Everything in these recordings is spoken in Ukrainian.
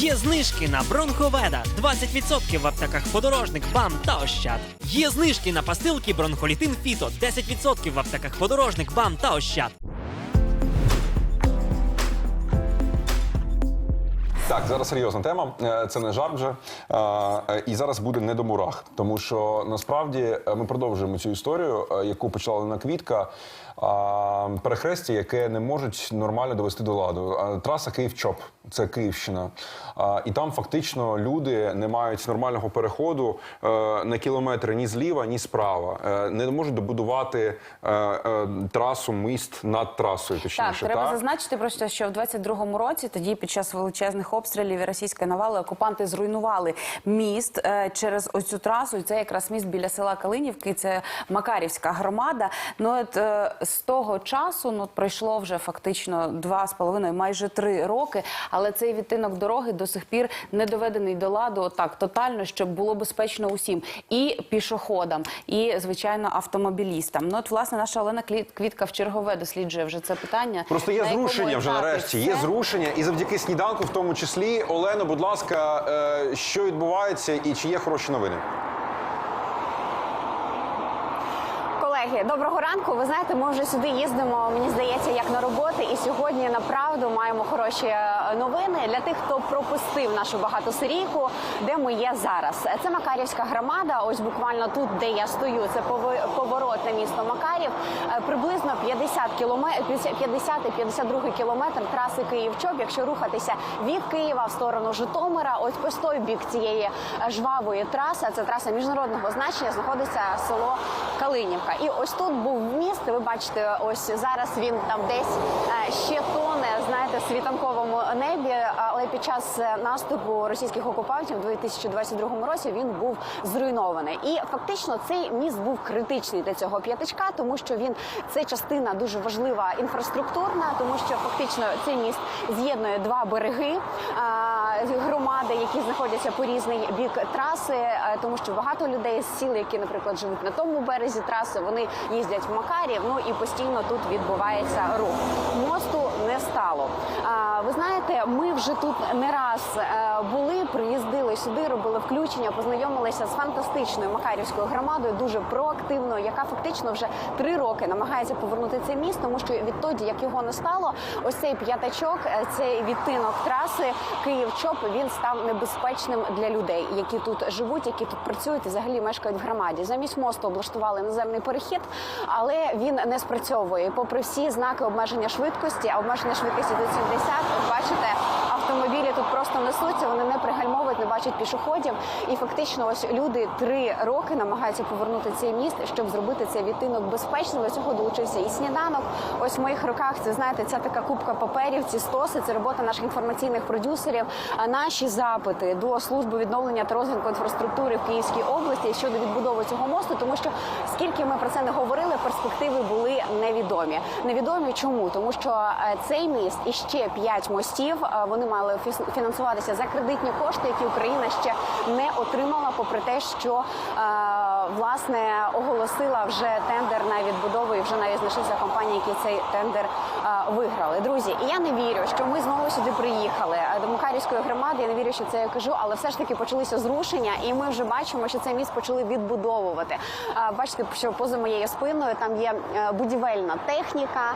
Є знижки на бронховеда 20% в аптеках подорожник, БАМ та Ощад. Є знижки на пастилки бронхолітин Фіто 10% в аптеках подорожник, БАМ та Ощад. Так, зараз серйозна тема. Е, Це не жарт вже. Е, І зараз буде не до мурах. Тому що насправді е, ми продовжуємо цю історію, яку почала на квітка. Перехрестя, яке не можуть нормально довести до ладу. Траса Київ-Чоп, це Київщина. І там фактично люди не мають нормального переходу на кілометри ні зліва, ні справа. Не можуть добудувати трасу, міст над трасою. Так, треба так? зазначити просто, що в 22-му році, тоді під час величезних обстрілів і російської навали, окупанти зруйнували міст е, через ось цю трасу. І це якраз міст біля села Калинівки. Це Макарівська громада. Ну от е, з того часу ну пройшло вже фактично два з половиною, майже три роки. Але цей відтинок дороги до сих пір не доведений до ладу отак тотально, щоб було безпечно усім і пішоходам, і звичайно автомобілістам. Ну от власне наша Олена Квітка в чергове досліджує вже це питання. Просто є На зрушення вже нарешті. Є зрушення, і завдяки сніданку, в тому числі. Олено, будь ласка, е, що відбувається і чи є хороші новини? Колеги, доброго ранку. Ви знаєте, ми вже сюди їздимо. Мені здається, як на роботи. І сьогодні направду маємо хороші е, новини для тих, хто пропустив нашу багатосерійку, де ми є зараз. Це Макарівська громада. Ось буквально тут, де я стою, це пови- поворотне місто Макарів. Е, Приблизно 50 кілометрів, 50 і 52 кілометр траси Київ-Чоп. Якщо рухатися від Києва в сторону Житомира, ось по той бік цієї жвавої траси, це траса міжнародного значення, знаходиться село Калинівка. І ось тут був міст. Ви бачите, ось зараз він там десь е, ще тоне, світанковому небі. Але під час е, наступу російських окупантів у 2022 році він був зруйнований. І фактично цей міст був критичний для цього п'ятачка, тому що він це частина дуже важлива інфраструктурна, тому що фактично цей міст з'єднує два береги громади, які знаходяться по різний бік траси, е, тому що багато людей з сіл, які, наприклад, живуть на тому березі траси, вони їздять в Макарів. Ну і постійно тут відбувається рух. Мосту не стало. Ви знаєте, ми вже тут не раз е, були, приїздили сюди, робили включення, познайомилися з фантастичною макарівською громадою, дуже проактивною, яка фактично вже три роки намагається повернути це місто, тому що відтоді, як його не стало, ось цей п'ятачок, е, цей відтинок траси Київ-Чоп, він став небезпечним для людей, які тут живуть, які тут працюють і взагалі мешкають в громаді. Замість мосту облаштували наземний перехід, але він не спрацьовує. Попри всі знаки обмеження швидкості, а обмеження швидкості до 70, бачите, автомобілі тут просто несуться, вони не пригальмовують, не бачать пішоходів. І фактично, ось люди три роки намагаються повернути цей міст, щоб зробити цей відтинок безпечним. До цього долучився і сніданок. Ось в моїх руках це знаєте, ця така кубка паперів, ці стоси. Це робота наших інформаційних продюсерів. А наші запити до служби відновлення та розвитку інфраструктури в Київській області щодо відбудови цього мосту, тому що скільки ми про це не говорили, перспективи були невідомі. Невідомі чому? Тому що е, цей міст і ще п'ять мостів е, вони мали фінансуватися за кредитні кошти, які Україна ще не отримала, попри те, що е, власне оголосила вже тендер на відбудову, і вже навіть знайшлися компанії, які цей тендер виграли. Друзі, і я не вірю, що ми знову сюди приїхали е, до Макарівської громади. Я не вірю, що це я кажу, але все ж таки почалися зрушення, і ми вже бачимо, що цей міст почали відбудовувати. Бачите, що поза моєю спиною там є е, будівельна техніка.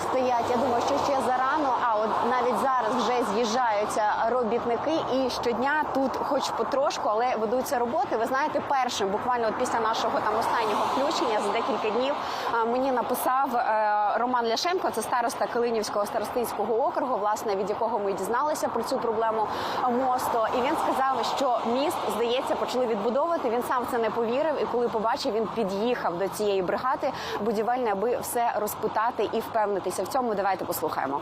Стоять. Я думаю, що ще зарано. А от навіть зараз вже з'їжджаються робітники, і щодня тут, хоч потрошку, але ведуться роботи. Ви знаєте, першим, буквально от після нашого там останнього включення за декілька днів мені написав е, Роман Ляшенко, це староста Калинівського старостинського округу, власне від якого ми дізналися про цю проблему мосту. І він сказав, що міст здається почали відбудовувати. Він сам в це не повірив. І коли побачив, він під'їхав до цієї бригади будівельної, аби все розпитати і впевнитися в цьому. Давайте послухаємо.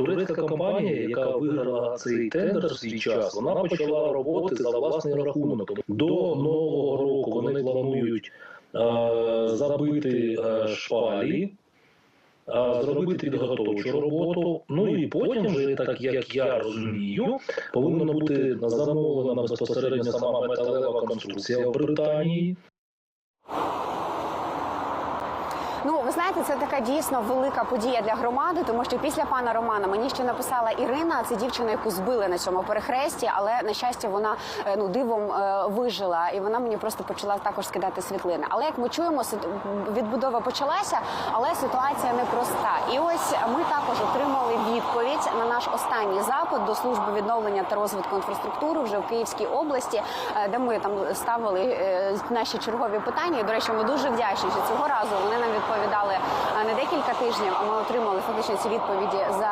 Турецька компанія, яка виграла цей тендер свій час, вона почала роботи за власний рахунок. До нового року вони планують е, забити е, шпалі, зробити підготовчу роботу. Ну і потім, вже, так як я розумію, повинна бути замовлена безпосередньо сама металева конструкція в Британії. Ну, ви знаєте, це така дійсно велика подія для громади, тому що після пана Романа мені ще написала Ірина. Це дівчина, яку збили на цьому перехресті, але на щастя вона е, ну дивом е, вижила, і вона мені просто почала також скидати світлини. Але як ми чуємо, відбудова почалася, але ситуація непроста. І ось ми також отримали відповідь на наш останній запит до служби відновлення та розвитку інфраструктури вже в Київській області, е, де ми там ставили наші чергові питання. І до речі, ми дуже вдячні, що цього разу вони нам відповідали е, не декілька тижнів, ми отримали фактично ці відповіді за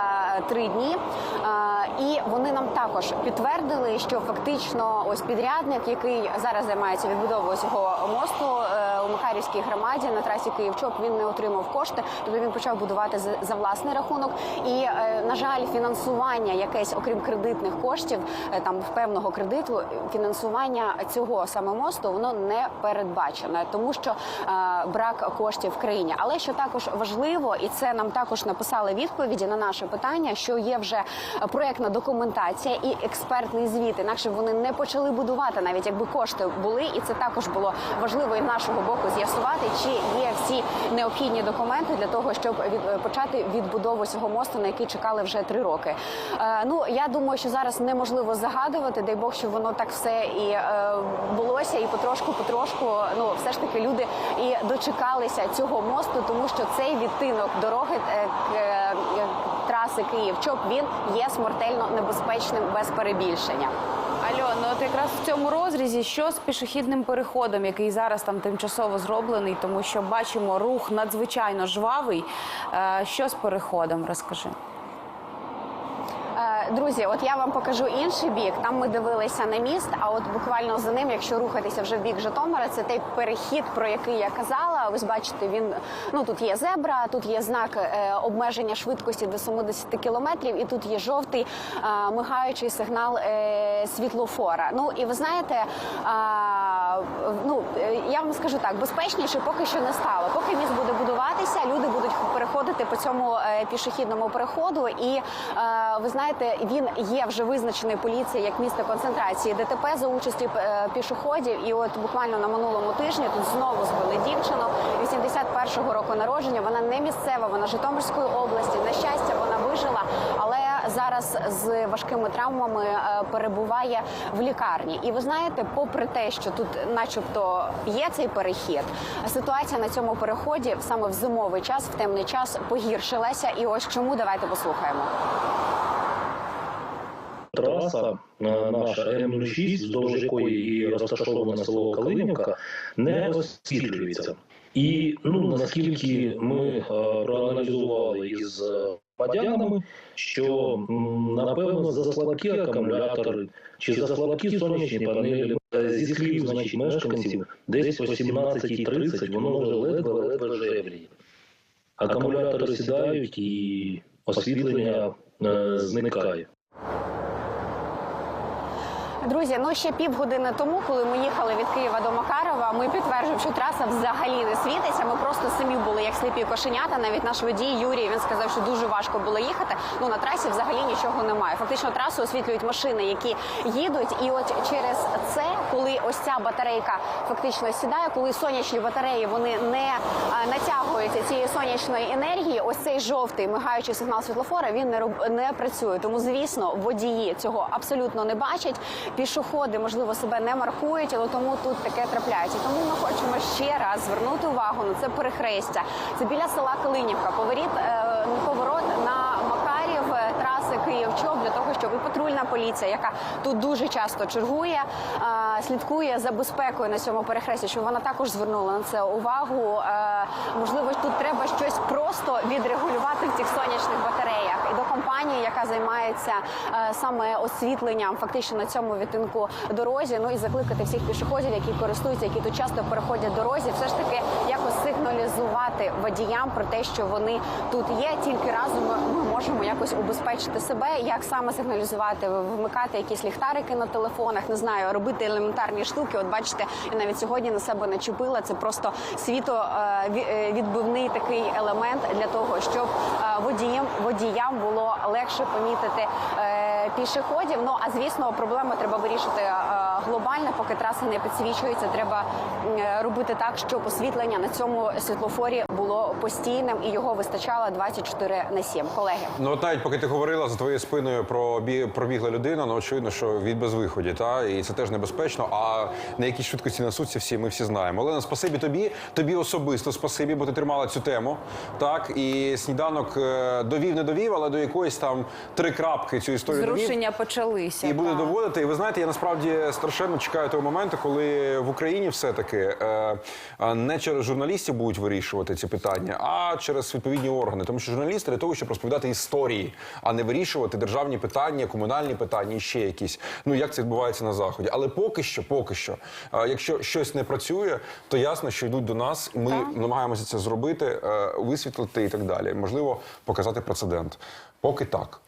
три дні. Е, І вони нам також підтвердили, що фактично ось підрядник, який зараз займається відбудовою цього мосту е, у Макарівській громаді на трасі Київ-Чоп, він не отримав кошти, тобто він почав будувати за- власний рахунок. І е, на жаль, фінансування якесь, окрім кредитних коштів, е, там певного кредиту, фінансування цього саме мосту воно не передбачено, тому що е, брак коштів в країні. Але що також важливо, і це нам також написали відповіді на наше питання, що є вже проектна документація і експертний звіт. Інакше вони не почали будувати, навіть якби кошти були, і це також було важливо і нашого боку з'ясувати, чи є всі необхідні документи для того, щоб від, почати відбудову цього мосту, на який чекали вже три роки. Е, ну я думаю, що зараз неможливо загадувати. Дай Бог, що воно так все і е, булося, і потрошку, потрошку. Ну все ж таки люди і дочекалися цього мосту, тому що цей відтинок дороги е, к- е, траси Київ, щоб він є смертельно небезпечним без перебільшення. Альо, ну от якраз в цьому розрізі, що з пішохідним переходом, який зараз там тимчасово зроблений, тому що бачимо рух надзвичайно жвавий. Е, Що з переходом? Розкажи. Е, Друзі, от я вам покажу інший бік. Там ми дивилися на міст. А от буквально за ним, якщо рухатися вже в бік Житомира, це той перехід, про який я казала. Ви бачите, він ну тут є зебра, тут є знак е, обмеження швидкості до 70 кілометрів, і тут є жовтий е, мигаючий сигнал е, світлофора. Ну і ви знаєте, а, ну е, я вам скажу так, безпечніше поки що не стало. Поки міст буде будуватися, люди будуть переходити по цьому е, пішохідному переходу. І е, ви знаєте, він є вже визначений поліцією як місце концентрації ДТП за участі пішоходів. І от буквально на минулому тижні тут знову збили дівчину 81-го року народження. Вона не місцева, вона Житомирської області. На щастя, вона вижила, але зараз з важкими травмами е, перебуває в лікарні. І ви знаєте, попри те, що тут, начебто, є цей перехід, ситуація на цьому переході саме в зимовий час, в темний час погіршилася. І ось чому давайте послухаємо. Траса е, наша М06, вздовж якої і розташоване село Калинівка, не освітлюється. І ну наскільки ми е, проаналізували із громадянами, що напевно за слабкі акумулятори чи за слабкі сонячні панелі зі слів значить мешканців, десь о 17.30 воно вже ледве-ледве жевріє. Акумулятори сідають і освітлення е, зникає. Друзі, ну ще півгодини тому, коли ми їхали від Києва до Макарова, ми підтверджуємо, що траса взагалі не світиться. Ми просто самі були як сліпі кошенята. Навіть наш водій Юрій він сказав, що дуже важко було їхати. Ну на трасі взагалі нічого немає. Фактично трасу освітлюють машини, які їдуть. І от через це, коли ось ця батарейка фактично сідає, коли сонячні батареї вони не натягуються цієї сонячної енергії, ось цей жовтий мигаючий сигнал світлофора він не роб... не працює. Тому звісно, водії цього абсолютно не бачать. Пішоходи, можливо, себе не маркують, але тому тут таке трапляється. Тому ми хочемо ще раз звернути увагу на це перехрестя. Це біля села Калинівка. Поворіт е, поворот на Макарів е, траси Київ-Чоп для того, щоб і патрульна поліція, яка тут дуже часто чергує, е, слідкує за безпекою на цьому перехресті, щоб вона також звернула на це увагу. Е, можливо, тут треба щось просто відрегулювати в цих сонячних батареях. І до компанії, яка займається е, саме освітленням, фактично на цьому відтинку дорозі. Ну і закликати всіх пішоходів, які користуються, які тут часто переходять дорозі, все ж таки якось сигналізувати водіям про те, що вони тут є. Тільки разом ми можемо якось убезпечити себе. Як саме сигналізувати, вмикати якісь ліхтарики на телефонах, не знаю, робити елементарні штуки. От бачите, я навіть сьогодні на себе начепила. Це просто світовідбивний такий елемент для того, щоб е, водіям водіям було легше помітити е, е, пішоходів. Ну а звісно, проблему треба вирішити глобально. Поки траси не підсвічуються, треба е, робити так, щоб освітлення на цьому світлофорі було постійним і його вистачало 24 на 7. Колеги. Ну от навіть поки ти говорила за твоєю спиною про бі... пробігла людина, ну очевидно, що від безвиході, та і це теж небезпечно. А на якій швидкості несуться всі, ми всі знаємо. Олена, спасибі тобі, тобі особисто спасибі, бо ти тримала цю тему. Так і сніданок е, довів, не довів, але до якоїсь там три крапки цю історію довів. Зрушення почалися. І буде доводити. І ви знаєте, я насправді страшенно чекаю того моменту, коли в Україні все-таки е, е, не через журналістів будуть вирішувати ці питання, а через відповідні органи. Тому що журналісти для того, щоб розповідати історії, а не вирішувати державні питання, комунальні питання і ще якісь. Ну як це відбувається на заході. Але поки що, поки що, е, якщо щось не працює, то ясно, що йдуть до нас. Ми намагаємося це зробити, е, висвітлити і так далі. Можливо, показати прецедент. Поки так.